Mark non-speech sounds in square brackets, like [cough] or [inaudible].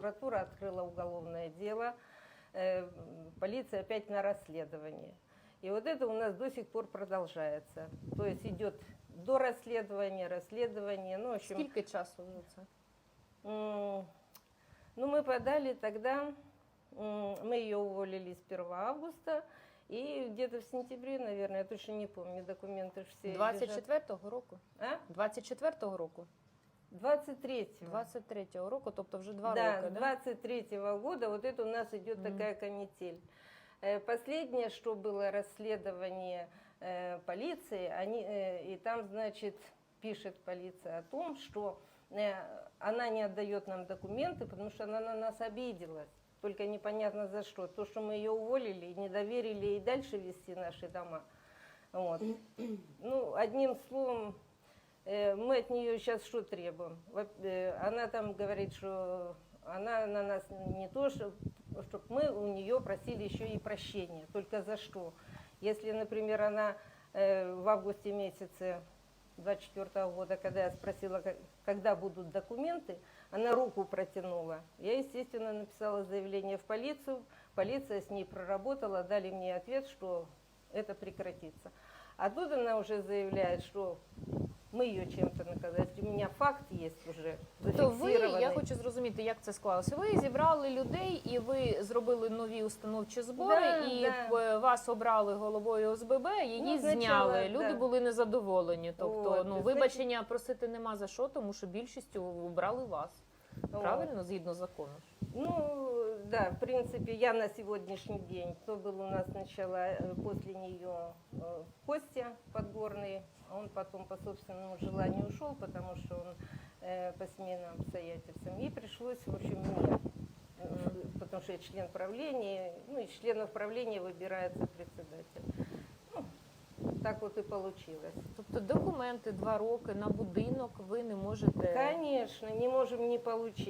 прокуратура открыла уголовное дело, э, полиция опять на расследование. И вот это у нас до сих пор продолжается. То есть идет до расследования, расследование, ну, в общем... Скільки часу це? Ну, мы подали тогда, мы ее уволили с 1 августа, и где-то в сентябре, наверное, я точно не помню, документы все лежат. 24-го року? А? 24-го року? 23-го. 23-го року, тобто вже два да, роки, да? 23 года вот это у нас идет Мгм. такая канитель. Э, Последнее, что было расследование э, полиции, они, э, и там, значит, пишет полиция о том, что э, она не отдает нам документы, потому что она на нас обиделась. Только непонятно за что. То, что мы ее уволили и не доверили ей дальше вести наши дома. Вот. [clears throat] Ну, одним словом, Мы от нее сейчас что требуем? Э, Она там говорит, что она на нас не то, чтобы мы у нее просили еще и прощения. Только за что? Если, например, она э, в августе месяце 24 года, когда я спросила, когда будут документы, она руку протянула. Я, естественно, написала заявление в полицию. Полиция с ней проработала, дали мне ответ, что это прекратится. А тут она уже заявляет, что мы ее чем-то наказать. У меня факт есть уже То ви, зафиксированный. я хочу зрозуміти, як це склалося. Ви зібрали людей і ви зробили нові установчі збори, Да, і да. е, вас обрали головою ОСББ, її Ну, спочатку, зняли. Люди да. були незадоволені. Тобто, От, ну значить- вибачення просити нема за що, тому що більшістю обрали вас. Правильно, згідно закону. Ну, да, в принципе, я на сегодняшний день, кто был у нас сначала, э, после нее э, Костя Подгорный, он потом по собственному желанию ушел, потому что он э, по семейным обстоятельствам. И пришлось, в общем, мне, э, потому что я член правления, ну, из членов правления выбирается председатель. Ну, так вот и получилось. Тобто документи два роки на будинок ви не можете. Конечно, не можем не получить.